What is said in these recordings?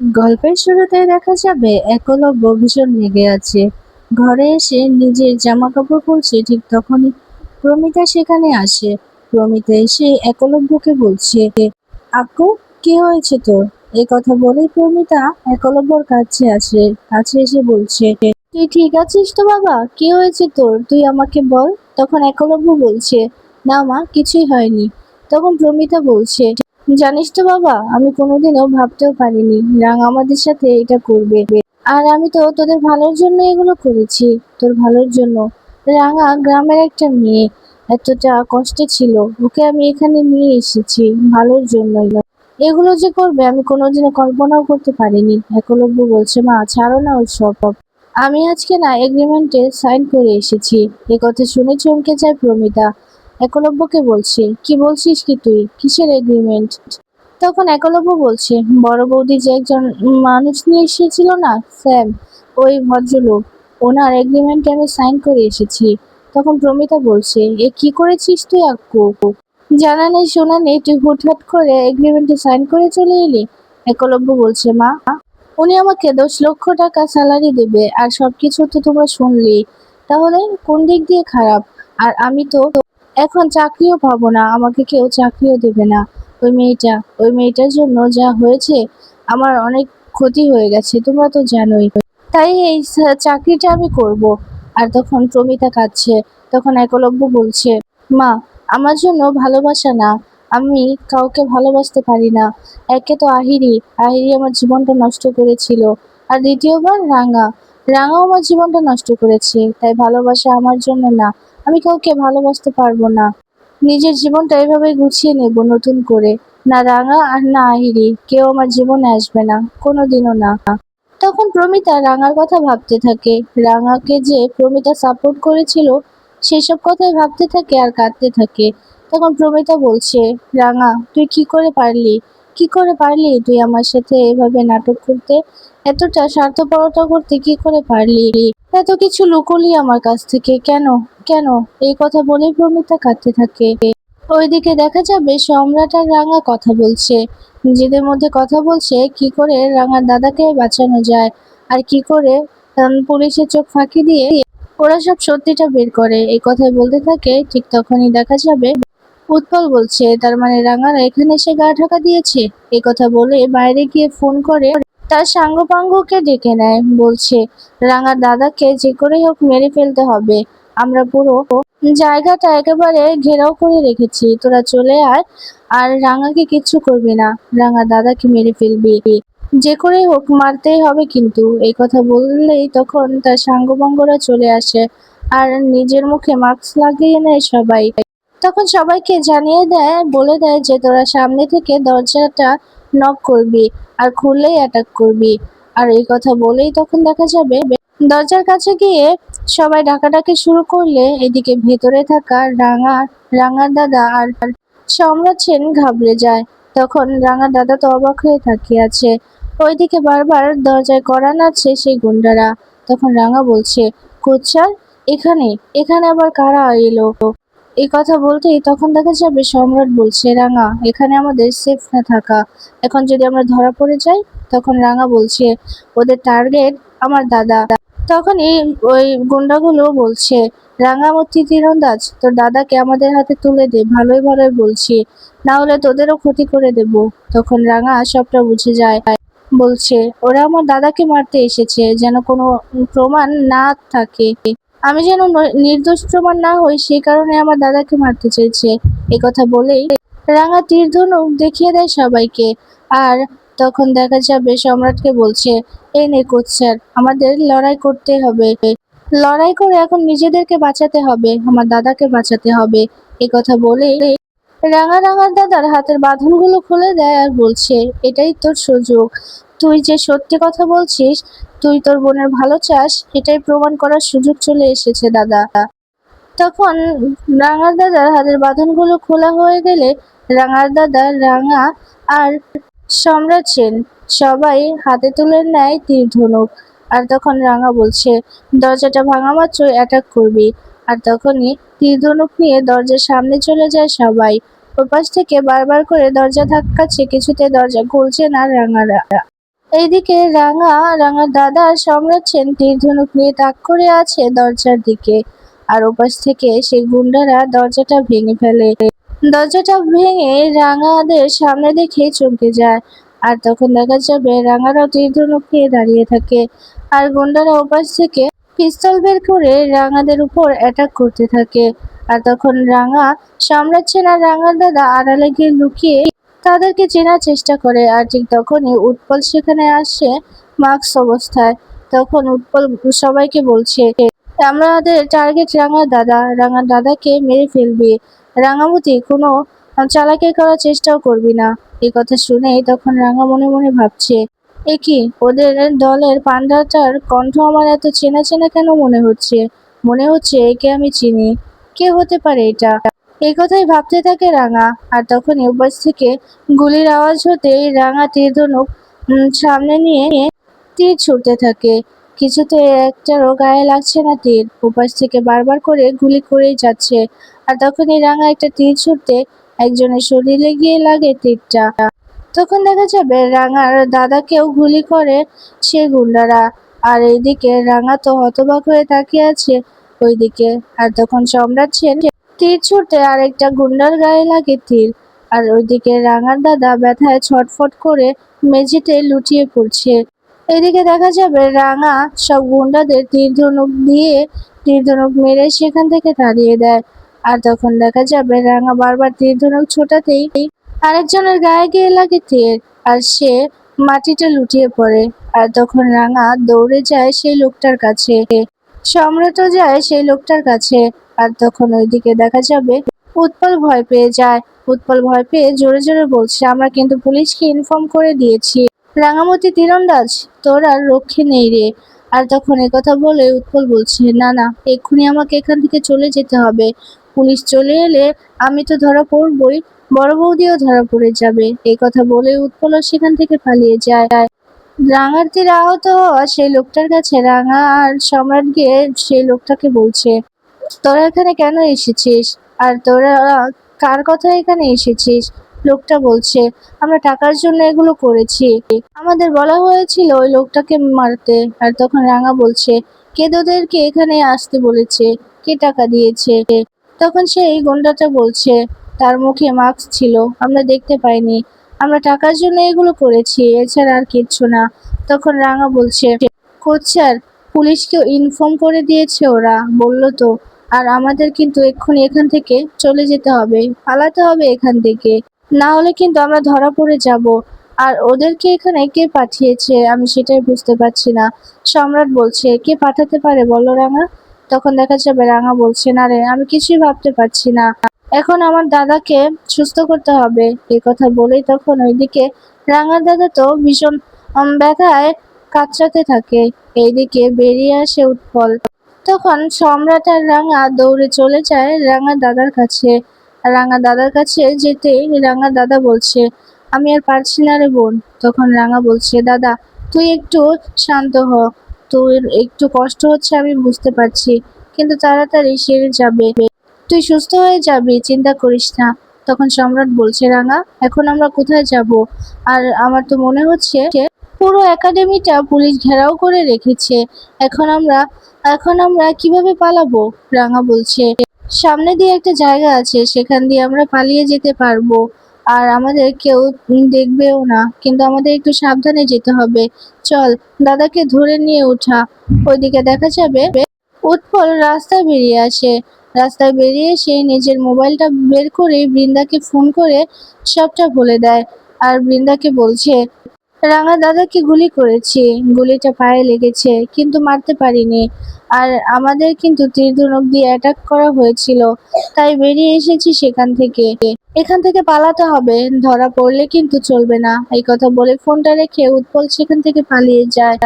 গল্পের শুরুতে দেখা যাবে একলব্য ভীষণ রেগে আছে। ঘরে এসে নিজের জামা কাপড় খুলছে, ঠিক তখনই প্রমিতা সেখানে আসে। প্রমিতা এসে একলব্যকে বলছে, আপু, কি হয়েছে তোর? এ কথা বলেই প্রমিতা একলব্যর কাছে আসে, কাছে এসে বলছে, তুই ঠিক আছিস তো বাবা? কি হয়েছে তোর? তুই আমাকে বল। তখন একলব্য বলছে, না মা, কিছুই হয়নি। তখন প্রমিতা বলছে জানিস তো বাবা, আমি কোনোদিনও ভাবতেও পারিনি রাং আমাদের সাথে এটা করবে। আর আমি তো তোদের ভালোর জন্য এগুলো করেছি, তোর ভালোর জন্য। রাঙা গ্রামের একটা মেয়ে, এতটা কষ্টে ছিল, ওকে আমি এখানে নিয়ে এসেছি ভালোর জন্যই। এগুলো যে করবে আমি কোনোদিনও কল্পনাও করতে পারিনি। একলব্য বলছে, মা, ছাড়ো না ওসব। আমি আজকে না এগ্রিমেন্টে সাইন করে এসেছি। এ কথা শুনে চমকে যায় প্রমিতা। একলব্যকে বলছে, কি বলছিস কি তুই? কিসের এগ্রিমেন্ট তখন একলব্য বলছে, বড় বৌদি যে একজন মানুষ নিয়ে এসেছিল না, স্যাম, ওই ভদ্রলোক, ওনার এগ্রিমেন্টে আমি সাইন করে এসেছি। তখন প্রমিতা বলছে, এ কি করেছিস তুই, আক্কু? জানা নেই, শোনা নেই, তুই হুটহাট করে এগ্রিমেন্টে সাইন করে চলে এলি? একলব্য বলছে, মা, উনি আমাকে দশ লক্ষ টাকা স্যালারি দেবে, আর সবকিছু তো তোমরা শুনলি। তাহলে কোন দিক দিয়ে খারাপ? আর আমি তো এখন চাকরিও পাবো না, আমাকে কেউ চাকরিও দেবে না। ওই মেয়েটা, ওই মেয়েটার জন্য যা হয়েছে, আমার অনেক ক্ষতি হয়ে গেছে, তোমরা তো জানোই। তাই এই চাকরিটা আমি করব। আর তখন প্রমিতা কাঁদছে, তখন একলব্য বলছে, মা, আমার জন্য ভালোবাসা না, আমি কাউকে ভালোবাসতে পারি না। একে তো আহিরি আহিরি আমার জীবনটা নষ্ট করেছিল। আর দ্বিতীয়বার রাঙা, রাঙাও আমার জীবনটা নষ্ট করেছে, তাই ভালোবাসা আমার জন্য না আমি কাউকে ভালোবাসতে পারব না। নিজের জীবনটা এভাবে গুছিয়ে নেব নতুন করে। না রাঙা আর না আহিরি, কেউ আমার জীবনে আসবে না, কোনোদিনও না। তখন প্রমিতা রাঙার কথা ভাবতে থাকে। রাঙাকে যে প্রমিতা সাপোর্ট করেছিল, সেসব কথাই ভাবতে থাকে আর কাঁদতে থাকে। তখন প্রমিতা বলছে, রাঙা, তুই কি করে পারলি? কি করে পারলি তুই আমার সাথে এভাবে নাটক করতে? এতটা স্বার্থপরতা করতে কি করে পারলি? এত কিছু লুকোলি আমার কাছ থেকে, কেন? কেন? এই কথা বলেই প্রমিতা কাঁদতে থাকে। ওইদিকে দেখা যাবে সম্রাট আর রাঙা কথা বলছে। নিজেদের মধ্যে কথা বলছে কি করে রাঙার দাদাকে বাঁচানো যায় আর কি করে পুলিশের চোখ ফাঁকি দিয়ে ওরা সব সত্যিটা বের করে। এই কথাই বলতে থাকে, ঠিক তখনই দেখা যাবে উৎপল বলছে, তার মানে রাঙারা এখানে এসে গা ঢাকা দিয়েছে। এই কথা বলে বাইরে গিয়ে ফোন করে তার সাঙ্গপাঙ্গকে ডেকে নেয়, বলছে, রাঙা দাদাকে যে করেই হোক মেরে ফেলতে হবে। আমরা পুরো জায়গাটা একেবারে ঘেরাও করে রেখেছি। তোরা চলে আয়, আর রাঙাকে কিচ্ছু করবি না। রাঙা দাদাকে মেরে ফেলবি। যে করেই হোক মারতেই হবে কিন্তু। এই কথা বললেই তখন তার সাঙ্গপাঙ্গরা চলে আসে, আর নিজের মুখে মাস্ক লাগিয়ে নেয় সবাই। তখন সবাইকে জানিয়ে দেয়, বলে দেয় যে তোরা সামনে থেকে দরজাটা নক করবি আর খুললেই অ্যাটাক করবি। আর এই কথা বলেই তখন দেখা যাবে দরজার কাছে গিয়ে সবাই ডাকাডাকি শুরু করলে এদিকে ভেতরে থাকা রাঙা রাঙার দাদা আর সম্রাট সেন ঘাবড়ে যায়। তখন রাঙার দাদা তো অবাক হয়ে তাকিয়ে আছে ওইদিকে বারবার দরজায় কড়া নাড়ছে সেই গুন্ডারা। তখন রাঙা বলছে কোচ্চার এখানে এখানে আবার কারা এলো? এই কথা বলতেই তখন দেখা যাবে সম্রাট বলছে, রাঙা, এখানে আমাদের সেফ না থাকা। এখন যদি আমরা ধরা পড়ে যাই, তখন রাঙা বলছে, ওদের টার্গেট আমার দাদা। তখন এই, ওই গুন্ডাগুলো বলছে রাঙামূর্তি তীরন্দাজ তোর দাদাকে আমাদের হাতে তুলে দে, ভালোই ভালোই বলছি। না হলে তোদেরও ক্ষতি করে দেব। তখন রাঙা সবটা বুঝে যায়। বলছে, ওরা আমার দাদাকে মারতে এসেছে, যেন কোনো প্রমাণ না থাকে। আমি যেন নির্দোষ প্রমাণ না হই সেই কারণে আমার দাদাকে মারতে চেয়েছে। এ কথা বলেই রাঙা তীর ধনুক দেখিয়ে দেয় সবাইকে। আর তখন দেখা যাবে সম্রাটকে বলছে, এ নে কোচ স্যার, আমাদের লড়াই করতে হবে। লড়াই করে এখন নিজেদেরকে বাঁচাতে হবে, আমার দাদাকে বাঁচাতে হবে। এ কথা বলেই রাঙা রাঙার দাদার হাতের বাঁধনগুলো খুলে দেয় আর বলছে, এটাই তোর সুযোগ। তুই যে সত্যি কথা বলছিস, তুই তোর বোনের ভালো চাস এটাই প্রমাণ করার সুযোগ চলে এসেছে, দাদা। তখন রাঙার দাদার হাতের বাঁধনগুলো খোলা হয়ে গেলে রাঙার দাদা, রাঙা আর সম্রাট সেন সবাই হাতে তুলে নেয় তীর ধনুক। আর তখন রাঙা বলছে, দরজাটা ভাঙা মাত্র অ্যাটাক করবি। আর তখনই তীর ধনুক নিয়ে দরজার সামনে চলে যায় সবাই। ওপাশ থেকে বারবার করে দরজা ধাক্কাচ্ছে, কিছুতে দরজা খুলছে না রাঙারা। এইদিকে রাঙা রাঙার দাদা সম্রাট সেন তীর ধনুক নিয়ে তাক করে আছে দরজার দিকে। আর ওপাশ থেকে সেই গুন্ডারা দরজাটা ভেঙে ফেলে। দরজাটা ভেঙে রাঙাদের সামনে দেখে চমকে যায়। আর তখন দেখা যাবে রাঙারাও তীর ধনুক নিয়ে দাঁড়িয়ে থাকে। আর গুন্ডারা ওপাশ থেকে পিস্তল বের করে রাঙাদের উপর অ্যাটাক করতে থাকে। আর তখন রাঙা, সম্রাট সেন আর রাঙার দাদা আড়ালে গিয়ে লুকিয়ে তাদেরকে চেনার চেষ্টা করে আর ঠিক তখনই উৎপল সেখানে আসে মাস্ক অবস্থায়। তখন উৎপল সবাইকে বলছে, আমাদের টার্গেট রাঙার দাদা রাঙার দাদাকে মেরে ফেলবি। রাঙামতি, কোনো চালাকি করার চেষ্টাও করবি না। এই কথা শুনেই তখন রাঙা মনে মনে ভাবছে, এ কি, ওদের দলের পান্ডাটার কণ্ঠ আমার এত চেনা চেনা কেন মনে হচ্ছে? মনে হচ্ছে একে আমি চিনি। কে হতে পারে এটা? এই কথাই ভাবতে থাকে রাঙা। আর তখনই উপাস থেকে গুলির আওয়াজ হতেই রাঙা তীর ধনুক সামনে নিয়ে তীর ছুটতে থাকে। কিছুতে একটারও গায়ে লাগছে না তীর। উপাস থেকে বারবার করে গুলি করেই যাচ্ছে। আর তখনই রাঙা একটা তীর ছুটতে একজনের শরীরে গিয়ে লাগে তীরটা। তখন দেখা যাবে রাঙার দাদাকেও গুলি করে সে গুন্ডারা। আর এইদিকে রাঙা তো হতবাক হয়ে তাকিয়ে আছে ওইদিকে। আর তখন সম্রাট সেন তীর ছুটতে আরেকটা গুন্ডার গায়ে লাগে তীর। আর ওইদিকে রাঙার দাদা ব্যথায় ছটফট করে মেঝেতে লুটিয়ে পড়ছে। এদিকে দেখা যাবে রাঙা সব গুন্ডাদের তীর ধনুক দিয়ে তীর ধনুক মেরে সেখান থেকে তাড়িয়ে দেয়। আর তখন দেখা যাবে রাঙা বারবার তীর ধনুক ছোটাতেই আরেকজনের গায়ে গিয়ে লাগে তীর, আর সে মাটিতে লুটিয়ে পড়ে। আর তখন রাঙা দৌড়ে যায় সেই লোকটার কাছে। সম্রাটও যায় সেই লোকটার কাছে। আর তখন ওইদিকে দেখা যাবে উৎপল ভয় পেয়ে যায়। উৎপল ভয় পেয়ে জোরে জোরে বলছে, আমরা কিন্তু পুলিশকে ইনফর্ম করে দিয়েছি। রাঙামতি তীরন্দাজ, তোর আর রক্ষে নেই রে। আর তখন কথা বলে উৎপল বলছে, না না, এক্ষুনি আমাকে এখান থেকে চলে যেতে হবে। পুলিশ চলে এলে আমি তো ধরা পড়বই, বড় বৌদিও ধরা পড়ে যাবে। এই কথা বলে উৎপলও সেখান থেকে পালিয়ে যায়। রাঙার তীরে আহত হওয়া সেই লোকটার কাছে রাঙা আর সম্রাট গিয়ে সেই লোকটাকে বলছে তোরা এখানে কেন এসেছিস? আর তোরা কার কথা এখানে এসেছিস? লোকটা বলছে, আমরা টাকার জন্য এগুলো করেছি। আমাদের বলা হয়েছিল ওই লোকটাকে মারতে। আর তখন রাঙা বলছে, কে তোদেরকে এখানে আসতে বলেছে? কে টাকা দিয়েছে? তখন সেই গন্ডাটা বলছে, তার মুখে মাস্ক ছিল, আমরা দেখতে পাইনি। আমরা টাকার জন্য এগুলো করেছি, এছাড়া আর কিচ্ছু না। তখন রাঙা বলছে কোচার পুলিশকে ইনফর্ম করে দিয়েছে ওরা। বলল তো আর আমাদের কিন্তু এক্ষুনি এখান থেকে চলে যেতে হবে, পালাতে হবে এখান থেকে। না হলে কিন্তু আমরা ধরা পড়ে যাব। আর ওদেরকে এখানে কে পাঠিয়েছে আমি সেটাই বুঝতে পারছি না। সম্রাট বলছে, কে পাঠাতে পারে বলো রাঙা? তখন দেখা যাবে রাঙা বলছে, না রে, আমি কিছুই ভাবতে পারছি না। এখন আমার দাদাকে সুস্থ করতে হবে। এই কথা বলেই তখন ওইদিকে রাঙার দাদা তো ভীষণ ব্যথায় কাতরাতে থাকে। এইদিকে বেরিয়ে আসে উৎপল। তখন সম্রাট আর রাঙা দৌড়ে চলে যায় রাঙা দাদার কাছে। রাঙা দাদার কাছে যেতেই রাঙা দাদা বলছে, আমি আর পারছি না রে বোন। তখন রাঙা বলছে, দাদা, তুই একটু শান্ত হ। তোর একটু কষ্ট হচ্ছে আমি বুঝতে পারছি, কিন্তু তাড়াতাড়ি সেরে যাবে। তুই সুস্থ হয়ে যাবি, চিন্তা করিস না। তখন সম্রাট বলছে, রাঙা, এখন আমরা কোথায় যাব? আর আমার তো মনে হচ্ছে পুরো একাডেমিটা পুলিশ ঘেরাও করে রেখেছে। এখন আমরা এখন আমরা কীভাবে পালাবো? রাঙা বলছে, সামনে দিয়ে একটা জায়গা আছে, সেখান দিয়ে আমরা পালিয়ে যেতে পারব। আর আমাদের কেউ দেখবেও না, কিন্তু আমাদের একটু সাবধানে যেতে হবে। চল, দাদাকে ধরে নিয়ে ওঠা ওইদিকে দেখা যাবে, উৎপল রাস্তায় বেরিয়ে আসে। রাস্তায় বেরিয়ে এসে নিজের মোবাইলটা বের করে বৃন্দাকে ফোন করে সবটা বলে দেয়। আর বৃন্দাকে বলছে রাঙা দাদাকে গুলি করেছি। গুলিটা পায়ে লেগেছে, কিন্তু মারতে পারিনি। আর আমাদের কিন্তু তীর ধনুক দিয়ে অ্যাটাক করা হয়েছিল, তাই বেরিয়ে এসেছি সেখান থেকে। এখান থেকে পালাতে হবে, ধরা পড়লে কিন্তু চলবে না। এই কথা বলে ফোনটা রেখে উৎপল সেখান থেকে পালিয়ে যায়।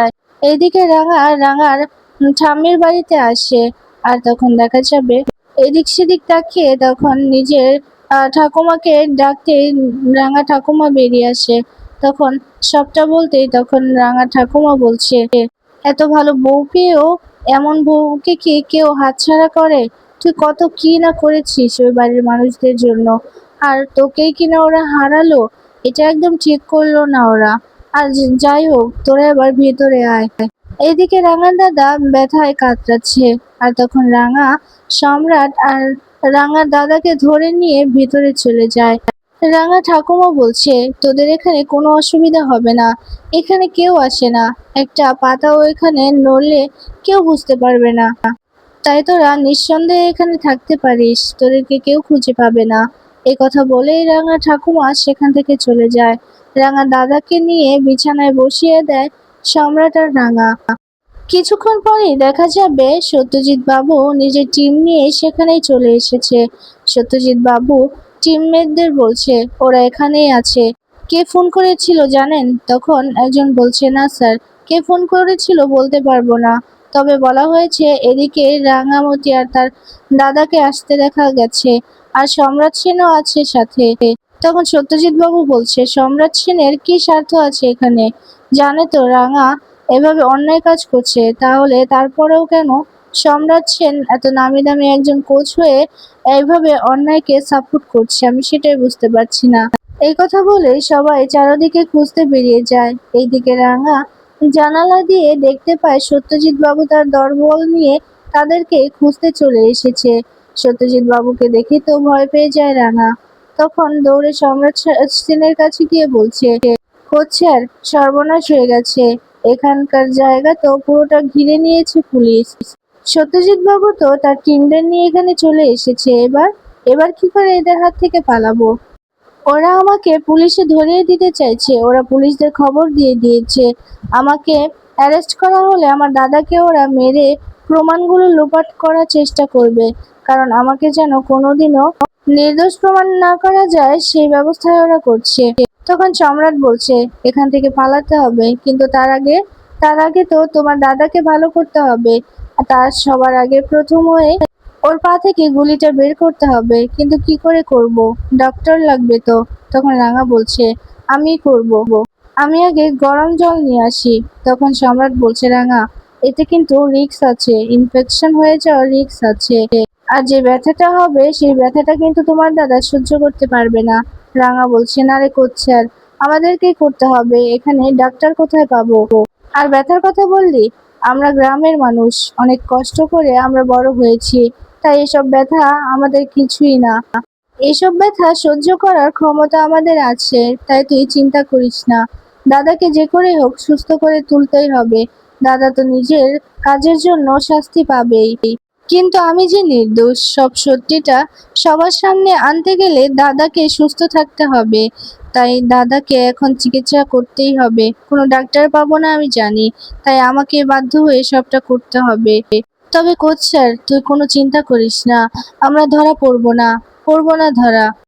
এইদিকে রাঙা রাঙার ঠাম্মির বাড়িতে আসে, আর তখন দেখা যাবে এদিক সেদিক তাকিয়ে তখন নিজের ঠাকুমাকে ডাকতে রাঙা ঠাকুমা বেরিয়ে আসে। তখন সবটা বলতেই তখন রাঙা ঠাকুমা বলছে, এত ভালো বউ পেয়েও এমন বউকে কি কেউ হাতছাড়া করে? তুই কত কি না করেছিস ওই বাড়ির মানুষদের জন্য? আর তোকেই কিনা ওরা হারালো? এটা একদম ঠিক করল না ওরা। আর যাই হোক, তোরা এবার ভেতরে আয়। এদিকে রাঙার দাদা ব্যথায় কাতরাচ্ছে। আর তখন রাঙা সম্রাট আর রাঙার দাদাকে ধরে নিয়ে ভেতরে চলে যায়। রাঙা ঠাকুমা বলছে, তোদের এখানে কোনো অসুবিধা হবে না। এখানে কেউ আসে না। একটা পাতাও এখানে নড়লে কেউ বুঝতে পারবে না। তাই তোরা নিঃসন্দেহে এখানে থাকতে পারিস। তোদেরকে কেউ খুঁজে পাবে না। এই কথা বলেই রাঙা ঠাকুমা সেখান থেকে চলে যায়। রাঙা দাদাকে নিয়ে বিছানায় বসিয়ে দেয় সম্রাট আর রাঙা। কিছুক্ষণ পরেই দেখা যাবে সত্যজিৎ বাবু নিজের টিম নিয়ে সেখানেই চলে এসেছে। সত্যজিৎ বাবু টিমমেটদের বলছে, ওরা এখানেই আছে। কে ফোন করেছিল জানেন? তখন একজন বলছে, না স্যার। কে ফোন করেছিল বলতে পারব না। তবে বলা হয়েছে, এদিকে রাঙামতি আর তার দাদাকে আসতে দেখা গেছে, আর সম্রাট সেনও আছে সাথে। তখন সত্যজিৎ বাবু বলছে, সম্রাট সেনের কি স্বার্থ আছে এখানে? জানে তো, রাঙা এভাবে অন্যায় কাজ করছে, তাহলে তারপরেও কেন সম্রাট সেন এত নামি দামি একজন কোচ হয়ে এইভাবে অন্যায়কে সাপোর্ট করছে, আমি সেটাই বুঝতে পারছি না। এই কথা বলে সবাই চারদিকে খুঁজতে বেরিয়ে যায়। এইদিকে রাঙা জানালা দিয়ে দেখতে পায় সত্যজিৎ বাবু তার দরবল নিয়ে তাদেরকে খুঁজতে চলে এসেছে। সত্যজিৎ বাবুকে দেখে তো ভয় পেয়ে যায় রাঙা। তখন দৌড়ে সম্রাট সেনের কাছে গিয়ে বলছে, কোচ স্যার, সর্বনাশ হয়ে গেছে। এখানকার জায়গা তো পুরোটা ঘিরে নিয়েছে পুলিশ। সত্যজিৎ বাবু তো তার টিমদের নিয়ে এখানে চলে এসেছে। এবার এবার কি করে এদের হাত থেকে পালাবো? ওরা আমাকে পুলিশে ধরিয়ে দিতে চাইছে। ওরা পুলিশদের খবর দিয়ে দিয়েছে। আমাকে অ্যারেস্ট করা হলে আমার দাদাকে ওরা মেরে প্রমাণগুলো লোপাট করার চেষ্টা করবে। কারণ আমাকে যেন কোনোদিনও নির্দোষ প্রমাণ না করা যায়, সেই ব্যবস্থা ওরা করছে। তখন সম্রাট বলছে, এখান থেকে পালাতে হবে। কিন্তু তার আগে তার আগে তো তোমার দাদাকে ভালো করতে হবে। তার সবার আগে প্রথম ওর পা থেকে গুলিটা বের করতে হবে। কিন্তু কি করে করব? ডক্টর লাগবে তো। তখন রাঙা বলছে, আমি করব। আমি আগে গরম জল নিয়ে আসি। তখন সম্রাট বলছে, রাঙা, এতে কিন্তু রিক্স আছে। ইনফেকশন হয়ে যাওয়ার রিক্স আছে। আর যে ব্যথাটা হবে, সেই ব্যথাটা কিন্তু তোমার দাদা সহ্য করতে পারবে না। রাঙা বলছে, না রে করছে আর আমাদেরকেই করতে হবে। এখানে ডাক্তার কোথায় পাবো? আর ব্যথার কথা বললি? আমরা গ্রামের মানুষ, অনেক কষ্ট করে আমরা বড় হয়েছি, তাই এসব ব্যথা আমাদের কিছুই না। এসব ব্যথা সহ্য করার ক্ষমতা আমাদের আছে, তাই তুই চিন্তা করিস না। দাদাকে যে করে হোক সুস্থ করে তুলতেই হবে। দাদা তো নিজের কাজের জন্য শাস্তি পাবেই। কিন্তু আমি যে নির্দোষ, সব সত্যিটা সবার সামনে আনতে গেলে দাদাকে সুস্থ থাকতে হবে। তাই দাদাকে এখন চিকিৎসা করতেই হবে। কোনো ডাক্তার পাবো না আমি জানি। তাই আমাকে বাধ্য হয়ে সবটা করতে হবে। তবে কোচ স্যার, তুই কোনো চিন্তা করিস না। আমরা ধরা পড়ব না। পড়ব না ধরা।